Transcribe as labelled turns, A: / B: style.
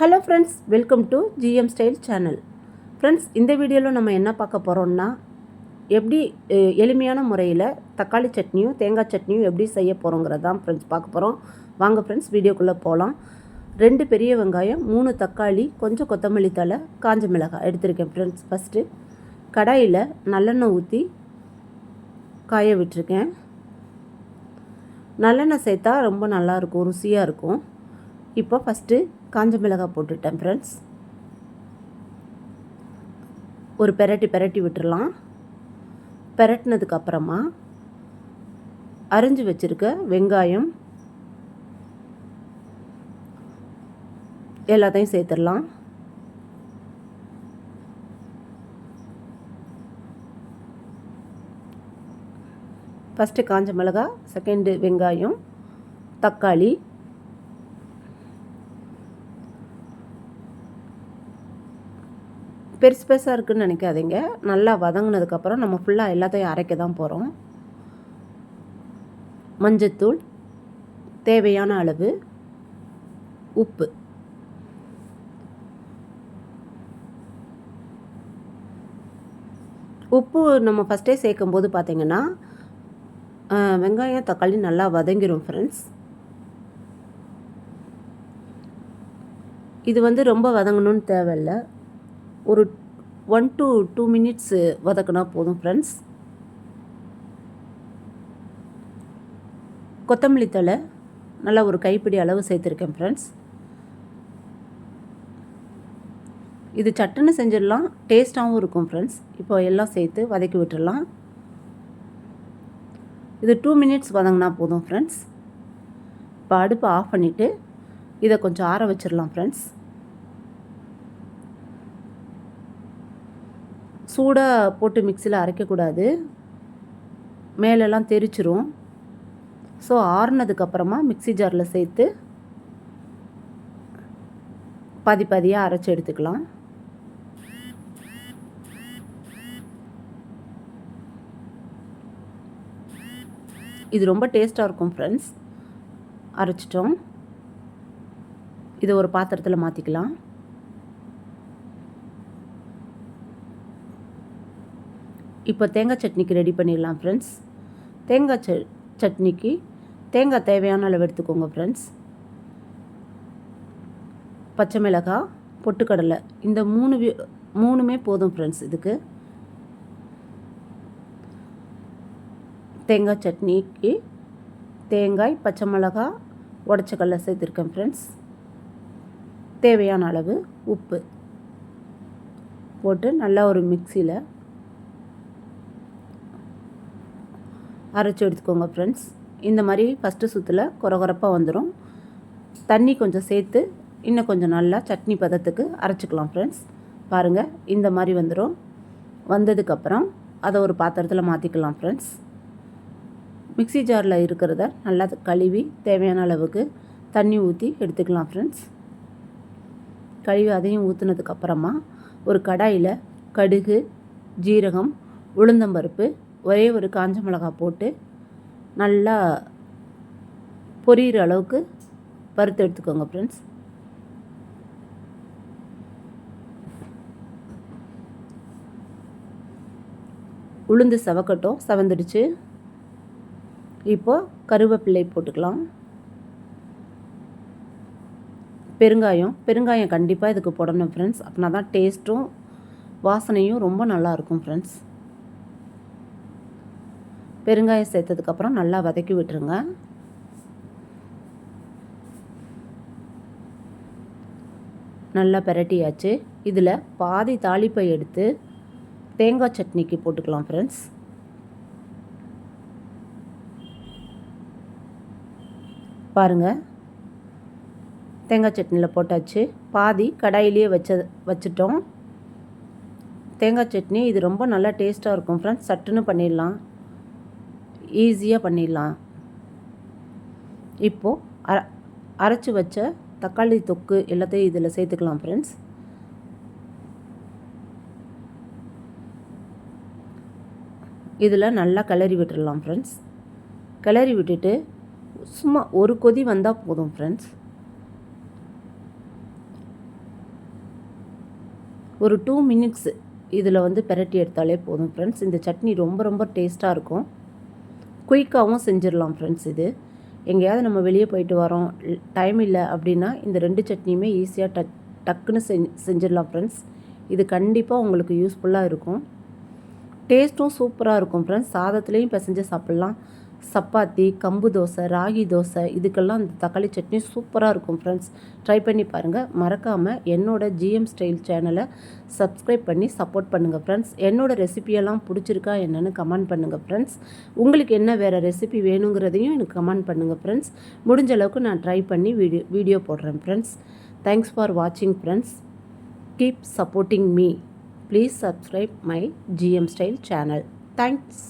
A: Hello friends welcome to GM style channel. Friends இந்த வீடியோவில் நம்ம என்ன பார்க்க போகிறோம்னா எப்படி எளிமையான முறையில் தக்காளி சட்னியும் தேங்காய் சட்னியும் எப்படி செய்ய போகிறோங்கிறது தான் ஃப்ரெண்ட்ஸ் பார்க்க போகிறோம் வாங்க ஃப்ரெண்ட்ஸ் வீடியோக்குள்ளே போகலாம் ரெண்டு பெரிய வெங்காயம் மூணு தக்காளி கொஞ்சம் கொத்தமல்லி தழை காஞ்ச மிளகாய் எடுத்திருக்கேன் ஃப்ரெண்ட்ஸ். ஃபஸ்ட்டு கடாயில் நல்லெண்ணெய் ஊற்றி காய விட்டுருக்கேன். நல்லெண்ணெய் சேர்த்தா ரொம்ப நல்லாயிருக்கும் ருசியாக இருக்கும். இப்போ ஃபஸ்ட்டு காஞ்ச மிளகாய் போட்டுட்டேன் ஃப்ரெண்ட்ஸ் ஒரு பெரட்டி பெரட்டி விட்டுடலாம் பெரட்டினதுக்கு அப்புறமா அரிஞ்சு வச்சுருக்க வெங்காயம் எல்லாத்தையும் சேர்த்துடலாம். ஃபஸ்ட்டு காஞ்ச மிளகாய் செகண்டு வெங்காயம் தக்காளி பெருசு பெருசாக இருக்குன்னு நினைக்காதீங்க. நல்லா வதங்கினதுக்கப்புறம் நம்ம ஃபுல்லாக எல்லாத்தையும் அரைக்க தான் போகிறோம் மஞ்சத்தூள் தேவையான அளவு உப்பு. உப்பு நம்ம ஃபஸ்ட்டே சேர்க்கும்போது பார்த்திங்கன்னா பார்த்தீங்கன்னா வெங்காயம் தக்காளி நல்லா வதங்கிடும் ஃப்ரெண்ட்ஸ் இது வந்து ரொம்ப வதங்கணும்னு தேவையில்லை. ஒரு ஒன் டு டூ மினிட்ஸு வதக்குனா போதும் ஃப்ரெண்ட்ஸ் கொத்தமல்லி தழை நல்லா ஒரு கைப்பிடி அளவு சேர்த்துருக்கேன் ஃப்ரெண்ட்ஸ் இது சட்டுன்னு செஞ்சிடலாம். டேஸ்ட்டாகவும் இருக்கும் ஃப்ரெண்ட்ஸ் இப்போ எல்லாம் சேர்த்து வதக்கி விட்டுடலாம். இது டூ மினிட்ஸ் வதங்கினா போதும் ஃப்ரெண்ட்ஸ் இப்போ அடுப்பை ஆஃப் பண்ணிவிட்டு இதை கொஞ்சம் ஆற வச்சிடலாம் ஃப்ரெண்ட்ஸ் சூடாக போட்டு மிக்சியில் அரைக்கக்கூடாது. மேலெல்லாம் தெரிச்சிரும். ஸோ ஆறுனதுக்கப்புறமா மிக்ஸி ஜாரில் சேர்த்து பாதி பாதியாக அரைச்சி எடுத்துக்கலாம். இது ரொம்ப டேஸ்ட்டாக இருக்கும் ஃப்ரெண்ட்ஸ் அரைச்சிட்டோம். இதை ஒரு பாத்திரத்தில் மாற்றிக்கலாம் இப்போ தேங்காய் சட்னிக்கு ரெடி பண்ணிடலாம் ஃப்ரெண்ட்ஸ் தேங்காய் ச சட்னிக்கு தேங்காய் தேவையான அளவு எடுத்துக்கோங்க ஃப்ரெண்ட்ஸ் பச்சை மிளகாய் பொட்டுக்கடலை இந்த மூணு மூணுமே போதும் ஃப்ரெண்ட்ஸ் இதுக்கு. தேங்காய் சட்னிக்கு தேங்காய் பச்சை மிளகாய் உடச்ச கடலை சேர்த்துருக்கேன் ஃப்ரெண்ட்ஸ் தேவையான அளவு உப்பு போட்டு நல்லா ஒரு மிக்சியில் அரைச்சி எடுத்துக்கோங்க ஃப்ரெண்ட்ஸ் இந்த மாதிரி ஃபஸ்ட்டு சுற்றில் குறகுறப்பாக வந்துடும் தண்ணி கொஞ்சம் சேர்த்து இன்னும் கொஞ்சம் நல்லா சட்னி பதத்துக்கு அரைச்சிக்கலாம் ஃப்ரெண்ட்ஸ் பாருங்கள் இந்த மாதிரி வந்துடும் வந்ததுக்கப்புறம் அதை ஒரு பாத்திரத்தில் மாற்றிக்கலாம் ஃப்ரெண்ட்ஸ் மிக்ஸி ஜாரில் இருக்கிறத நல்லா கழுவி தேவையான அளவுக்கு தண்ணி ஊற்றி எடுத்துக்கலாம் ஃப்ரெண்ட்ஸ் கழுவி அதையும் ஊற்றுனதுக்கப்புறமா ஒரு கடாயில் கடுகு ஜீரகம் உளுந்தம்பருப்பு ஒரே ஒரு காஞ்ச மிளகாய் போட்டு நல்லா பொரியிற அளவுக்கு வறுத்து எடுத்துக்கோங்க ஃப்ரெண்ட்ஸ் உளுந்து செவக்கட்டும் செவந்துடுச்சு. இப்போ கருவேப்பிள்ளை போட்டுக்கலாம். பெருங்காயம் பெருங்காயம் கண்டிப்பாக இதுக்கு போடணும் ஃப்ரெண்ட்ஸ் அப்படின்னா தான் டேஸ்ட்டும் வாசனையும் ரொம்ப நல்லா இருக்கும் ஃப்ரெண்ட்ஸ் பெருங்காயம் சேர்த்ததுக்கப்புறம் நல்லா வதக்கி விட்டுருங்க. நல்லா பிரட்டியாச்சு. இதில் பாதி தாளிப்பை எடுத்து தேங்காய் சட்னிக்கு போட்டுக்கலாம் ஃப்ரெண்ட்ஸ் பாருங்கள் தேங்காய் சட்னியில் போட்டாச்சு. பாதி கடாயிலேயே வச்ச வச்சுட்டோம். தேங்காய் சட்னி இது ரொம்ப நல்லா டேஸ்ட்டாக இருக்கும் ஃப்ரெண்ட்ஸ் சட்டுன்னு பண்ணிடலாம். ஈஸியாக பண்ணிடலாம். இப்போது அர அரைச்சி வச்ச தக்காளி தொக்கு எல்லாத்தையும் இதில் சேர்த்துக்கலாம் ஃப்ரெண்ட்ஸ் இதில் நல்லா கிளறி விட்டுடலாம் ஃப்ரெண்ட்ஸ் கிளறி விட்டுட்டு சும்மா ஒரு கொதி வந்தால் போதும் ஃப்ரெண்ட்ஸ் ஒரு டூ மினிட்ஸ் இதில் வந்து பெரட்டி எடுத்தாலே போதும் ஃப்ரெண்ட்ஸ் இந்த சட்னி ரொம்ப ரொம்ப டேஸ்ட்டாக இருக்கும். குயிக்காகவும் செஞ்சிடலாம் ஃப்ரெண்ட்ஸ் இது. எங்கேயாவது நம்ம வெளியே போயிட்டு வரோம் டைம் இல்லை அப்படின்னா இந்த ரெண்டு சட்னியுமே ஈஸியாக டக் டக்குன்னு செஞ்சு செஞ்சிடலாம் ஃப்ரெண்ட்ஸ் இது கண்டிப்பாக உங்களுக்கு யூஸ்ஃபுல்லாக இருக்கும். டேஸ்ட்டும் சூப்பராக இருக்கும் ஃப்ரெண்ட்ஸ் சாதத்துலேயும் பிசைஞ்சு சாப்பிட்லாம். சப்பாத்தி கம்பு தோசை ராகி தோசை இதுக்கெல்லாம் இந்த தக்காளி சட்னி சூப்பராக இருக்கும் ஃப்ரெண்ட்ஸ் ட்ரை பண்ணி பாருங்கள் மறக்காமல் என்னோடய ஜிஎம் ஸ்டைல் சேனலை சப்ஸ்கிரைப் பண்ணி சப்போர்ட் பண்ணுங்கள் ஃப்ரெண்ட்ஸ் என்னோடய ரெசிபியெல்லாம் பிடிச்சிருக்கா என்னென்னு கமெண்ட் பண்ணுங்கள் ஃப்ரெண்ட்ஸ் உங்களுக்கு என்ன வேறு ரெசிபி வேணுங்கிறதையும் எனக்கு கமெண்ட் பண்ணுங்கள் ஃப்ரெண்ட்ஸ் முடிஞ்ச அளவுக்கு நான் ட்ரை பண்ணி வீடியோ வீடியோ போடுறேன் ஃப்ரெண்ட்ஸ் தேங்க்ஸ் ஃபார் வாட்சிங் friends keep supporting me please subscribe my GM style channel thanks